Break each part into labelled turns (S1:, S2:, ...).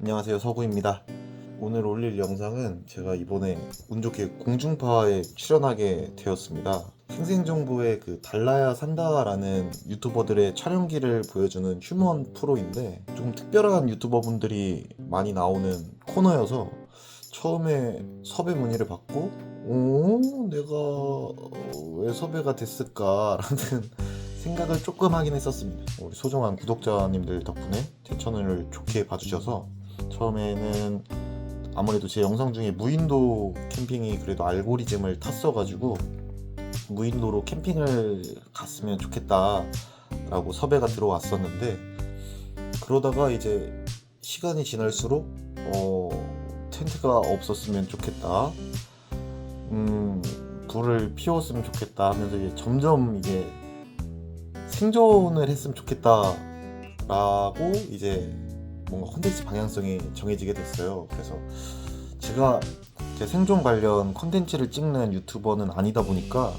S1: 안녕하세요 서구입니다 오늘 올릴 영상은 제가 이번에 운 좋게 공중파에 출연하게 되었습니다 생생정보의 그 달라야 산다라는 유튜버들의 촬영기를 보여주는 휴먼 프로인데 좀 특별한 유튜버분들이 많이 나오는 코너여서 처음에 섭외 문의를 받고 오 내가 왜 섭외가 됐을까라는 생각을 조금 하긴 했었습니다. 우리 소중한 구독자님들 덕분에 제 채널을 좋게 봐주셔서 처음에는 아무래도 제 영상 중에 무인도 캠핑이 그래도 알고리즘을 탔어가지고 무인도로 캠핑을 갔으면 좋겠다라고 섭외가 들어왔었는데 그러다가 이제 시간이 지날수록 어, 텐트가 없었으면 좋겠다. 음, 불을 피웠으면 좋겠다 하면서 이제 점점 이게 생존을 했으면 좋겠다라고 이제 뭔가 콘텐츠 방향성이 정해지게 됐어요. 그래서 제가 제 생존 관련 콘텐츠를 찍는 유튜버는 아니다 보니까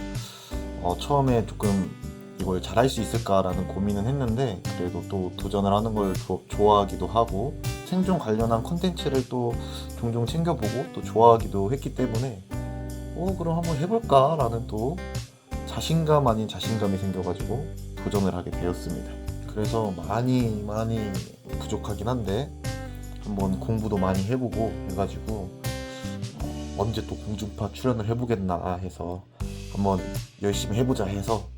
S1: 어, 처음에 조금 이걸 잘할 수 있을까라는 고민은 했는데 그래도 또 도전을 하는 걸 조- 좋아하기도 하고 생존 관련한 콘텐츠를 또 종종 챙겨보고 또 좋아하기도 했기 때문에 어 그럼 한번 해볼까라는 또 자신감 아닌 자신감이 생겨가지고 도전을 하게 되었습니다. 그래서 많이 많이 부족하긴 한데 한번 공부도 많이 해보고 해가지고 어, 언제 또 공중파 출연을 해보겠나 해서 한번 열심히 해보자 해서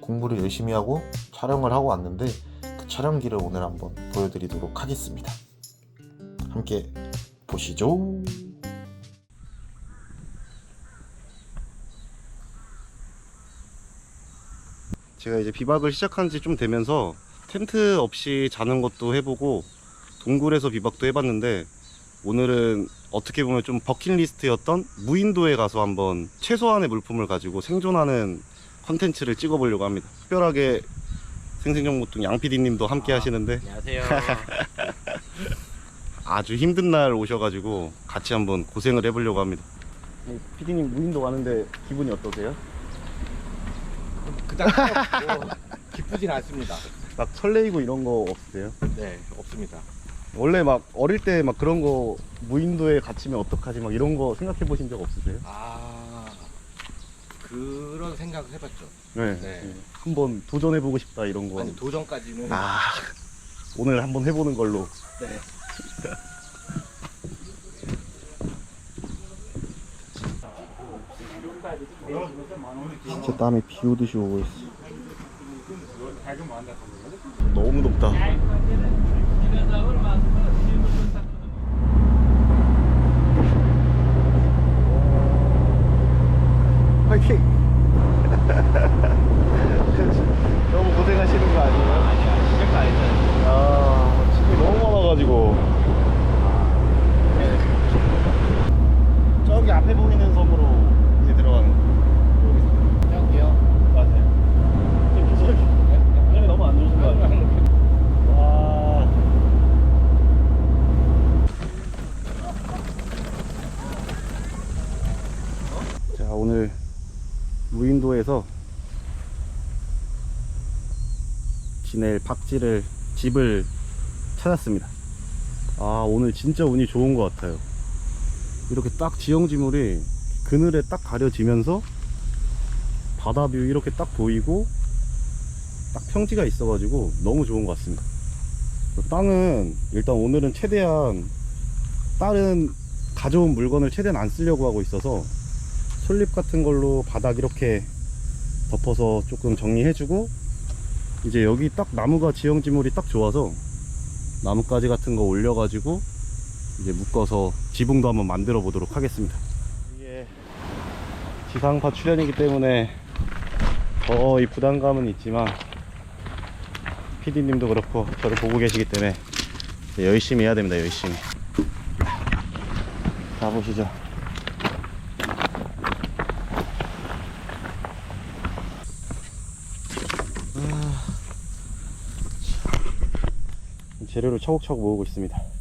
S1: 공부를 열심히 하고 촬영을 하고 왔는데 그 촬영기를 오늘 한번 보여드리도록 하겠습니다. 함께 보시죠.
S2: 제가 이제 비박을 시작한 지 좀 되면서 텐트 없이 자는 것도 해보고 동굴에서 비박도 해봤는데 오늘은 어떻게 보면 좀 버킷리스트였던 무인도에 가서 한번 최소한의 물품을 가지고 생존하는 컨텐츠를 찍어보려고 합니다. 특별하게 생생정보통 양PD님도 함께
S3: 아.
S2: 하시는데
S3: 안녕하세요.
S2: 아주 힘든 날 오셔가지고 같이 한번 고생을 해보려고 합니다. PD님 무인도 가는데 기분이 어떠세요?
S3: 그닥 뭐 기쁘진 않습니다.
S2: 막 설레이고 이런 거 없으세요?
S3: 네, 없습니다.
S2: 원래 막 어릴 때 막 그런 거 무인도에 갇히면 어떡하지 막 이런 거 생각해 보신 적 없으세요?
S3: 아, 그런 생각을 해봤죠.
S2: 네.
S3: 네.
S2: 한번 도전해 보고 싶다 이런 거.
S3: 아니 도전까지는.
S2: 아 오늘 한번 해보는 걸로.
S3: 네.
S2: 진짜 땀이 비 오듯이 오고 있어. 너무 덥다. 화이팅! 너무 고생하시는 거 아니에요?
S3: 아니야, 시작도 안 했잖아요.
S2: 아, 짐이 너무 많아가지고. 네. 저기 앞에 보이는 섬으로 이제 들어가는 거.
S3: 여기요.
S2: 맞아요. 지금 저기, 저기 너무 안 좋으신 거 아니에요? 와. 자, 오늘 무인도에서 지낼 박지를 집을 찾았습니다. 아 오늘 진짜 운이 좋은 것 같아요. 이렇게 딱 지형지물이 그늘에 딱 가려지면서 바다뷰 이렇게 딱 보이고 딱 평지가 있어 가지고 너무 좋은 것 같습니다. 땅은 일단 오늘은 최대한 다른 가져온 물건을 최대한 안 쓰려고 하고 있어서 솔잎 같은 걸로 바닥 이렇게 덮어서 조금 정리해주고 이제 여기 딱 나무가 지형지물이 딱 좋아서 나뭇가지 같은 거 올려가지고 이제 묶어서 지붕도 한번 만들어 보도록 하겠습니다. 이게 지상파 출연이기 때문에 거의 부담감은 있지만 PD님도 그렇고 저를 보고 계시기 때문에 열심히 해야 됩니다. 열심히. 가보시죠. 재료를 차곡차곡 모으고 있습니다.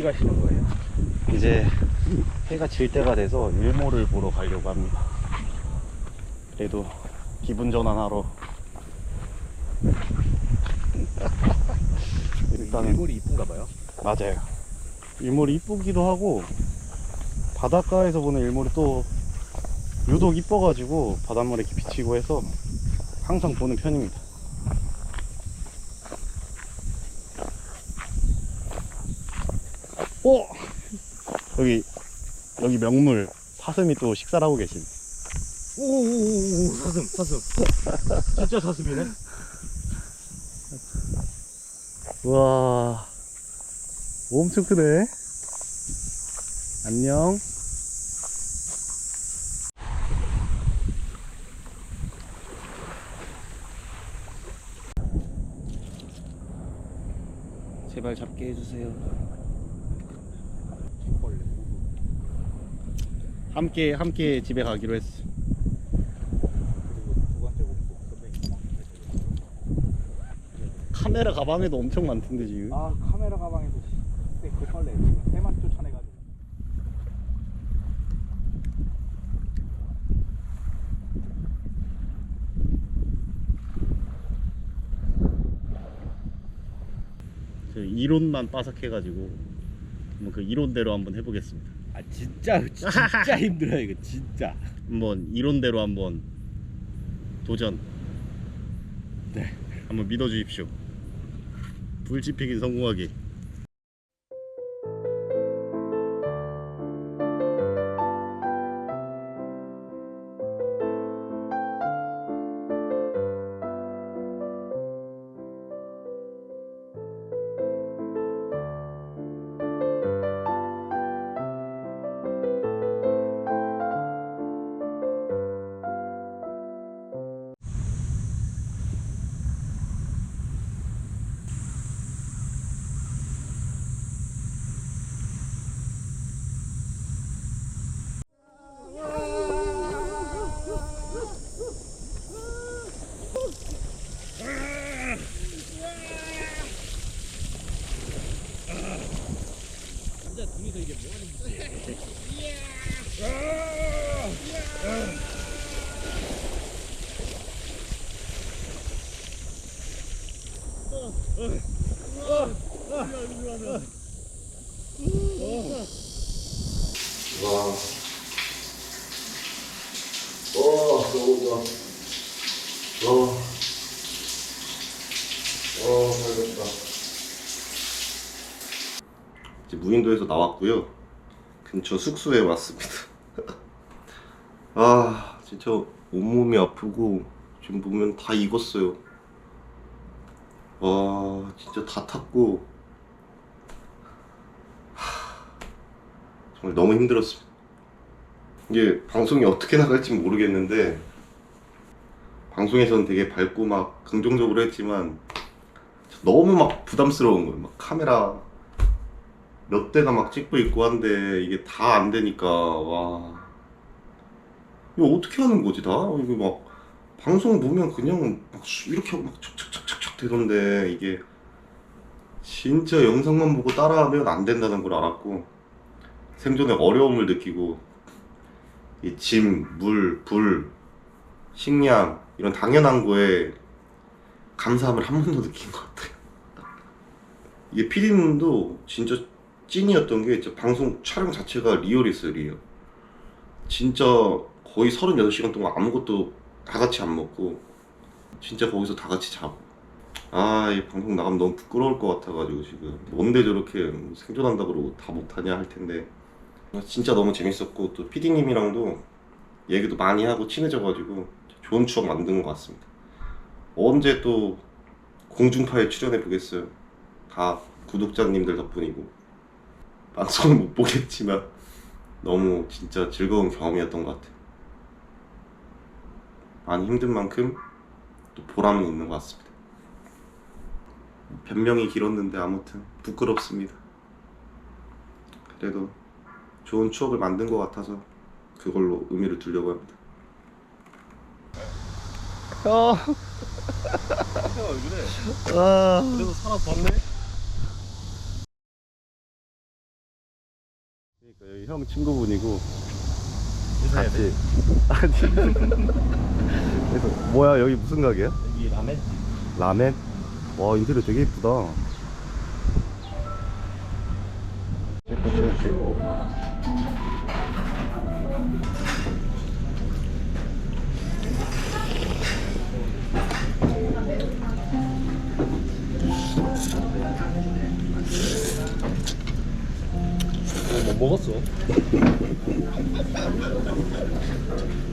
S3: 어디 가시는 거예요?
S2: 이제 해가 질 때가 돼서 일몰을 보러 가려고 합니다. 그래도 기분 전환하러 일단은
S3: 일몰이 이쁜가 봐요.
S2: 맞아요. 일몰이 이쁘기도 하고 바닷가에서 보는 일몰이 또 유독 이뻐가지고 바닷물에 비치고 해서 항상 보는 편입니다. 오! 여기 여기 명물 사슴이 또 식사를 하고 계신.
S3: 오오오오 사슴 사슴. 진짜 사슴이네.
S2: 우와 엄청 크네. 안녕. 제발 잡게 해주세요. 함께 함께 집에 가기로 했어. 카메라 가방에도 엄청 많던데 지금.
S3: 아 카메라 가방에서 그때 급할래 지금 해만 쫓아내가지고.
S2: 저 이론만 빠삭해가지고 한번 그 이론대로 한번 해보겠습니다.
S3: 아 진짜 진짜 힘들어요 이거 진짜.
S2: 한번 이론대로 한번 도전. 네, 한번 믿어주십시오. 불지피기 성공하기.
S1: 와. 와, 너무 좋아. 와. 와, 잘 됐다. 이제 무인도에서 나왔고요. 근처 숙소에 왔습니다. 아, 진짜 온몸이 아프고 지금 보면 다 익었어요. 와, 진짜 다 탔고 정말 너무 힘들었습니다. 이게 방송이 어떻게 나갈지 모르겠는데 방송에서는 되게 밝고 막 긍정적으로 했지만 너무 막 부담스러운 거예요. 막 카메라 몇 대가 막 찍고 있고 한데 이게 다 안 되니까 와 이거 어떻게 하는 거지 다? 이거 막 방송 보면 그냥 막 이렇게 하고 막 척척척척척 되던데 이게 진짜 영상만 보고 따라하면 안 된다는 걸 알았고 생존의 어려움을 느끼고 이 짐, 물, 불, 식량 이런 당연한 거에 감사함을 한 번도 느낀 것 같아요. 이게 피디님도 진짜 찐이었던 게 진짜 방송 촬영 자체가 리얼이었어요, 리얼. 진짜 거의 36시간 동안 아무것도 다 같이 안 먹고 진짜 거기서 다 같이 자고 아, 이 방송 나가면 너무 부끄러울 것 같아가지고 지금 뭔데 저렇게 생존한다 그러고 다 못하냐 할 텐데 진짜 너무 재밌었고 또 PD님이랑도 얘기도 많이 하고 친해져가지고 좋은 추억 만든 것 같습니다. 언제 또 공중파에 출연해 보겠어요. 다 구독자님들 덕분이고 방송은 못 보겠지만 너무 진짜 즐거운 경험이었던 것 같아요. 많이 힘든 만큼 또 보람은 있는 것 같습니다. 변명이 길었는데 아무튼 부끄럽습니다. 그래도 좋은 추억을 만든 것 같아서 그걸로 의미를 두려고 합니다.
S2: 아,
S3: 왜 그래?
S2: 아,
S3: 그래도 살아봤네.
S2: 저희 형 친구분이고 같이 아니 그래서 뭐야 여기 무슨 가게야?
S3: 여기 라멘
S2: 라멘? 와 인테리어 되게 이쁘다
S3: 뭐 먹었어?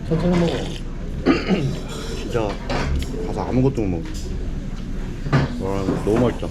S3: 천천히 먹어.
S2: 진짜 가서 아무것도 못 먹어. 와 너무 맛있다